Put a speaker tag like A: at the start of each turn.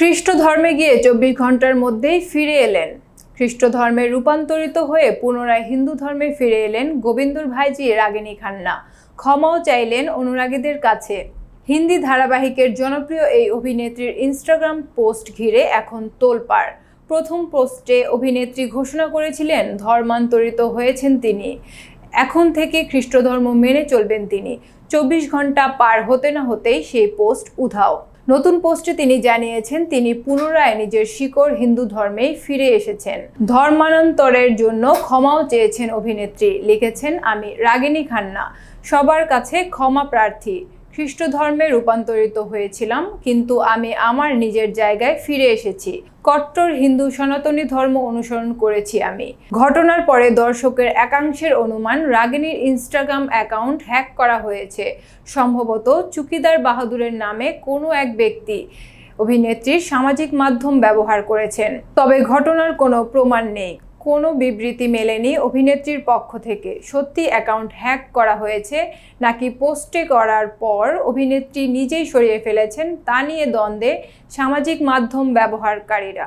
A: খ্রিস্ট ধর্মে গিয়ে চব্বিশ ঘণ্টার মধ্যেই ফিরে এলেন। খ্রিস্ট ধর্মে রূপান্তরিত হয়ে পুনরায় হিন্দু ধর্মে ফিরে এলেন গোবিন্দুর ভাইজি রাগিনী খান্না। ক্ষমাও চাইলেন অনুরাগীদের কাছে। হিন্দি ধারাবাহিকের জনপ্রিয় এই অভিনেত্রীর ইনস্টাগ্রাম পোস্ট ঘিরে এখন তোলপাড়। প্রথম পোস্টে অভিনেত্রী ঘোষণা করেছিলেন ধর্মান্তরিত হয়েছেন তিনি। এখন থেকে খ্রিস্ট ধর্ম মেনে চলবেন তিনি। চব্বিশ ঘণ্টা পার হতে না হতেই সেই পোস্ট উধাও। নতুন পোস্টে তিনি জানিয়েছেন, তিনি পুনরায় নিজের শিকড় হিন্দু ধর্মেই ফিরে এসেছেন। ধর্মান্তরের জন্য ক্ষমাও চেয়েছেন অভিনেত্রী। লিখেছেন, আমি রাগিনী খান্না, সবার কাছে ক্ষমা প্রার্থী। খ্রিস্ট ধর্মে রূপান্তরিত হয়েছিলাম, কিন্তু আমি আমার নিজের জায়গায় ফিরে এসেছি। কট্টর হিন্দু সনাতনী ধর্ম অনুসরণ করেছি আমি। ঘটনার পরে দর্শকের একাংশের অনুমান রাগিনীর ইনস্টাগ্রাম অ্যাকাউন্ট হ্যাক করা হয়েছে। সম্ভবত চুকিদার বাহাদুরের নামে কোনো এক ব্যক্তি অভিনেত্রীর সামাজিক মাধ্যম ব্যবহার করেছেন। তবে ঘটনার কোনো প্রমাণ নেই। কোনো বিবৃতি মেলেনি অভিনেত্রীর পক্ষ থেকে। সত্যি অ্যাকাউন্ট হ্যাক করা হয়েছে নাকি পোস্টে করার পর অভিনেত্রী নিজেই সরিয়ে ফেলেছেন তা নিয়ে দ্বন্দ্বে সামাজিক মাধ্যম ব্যবহারকারীরা।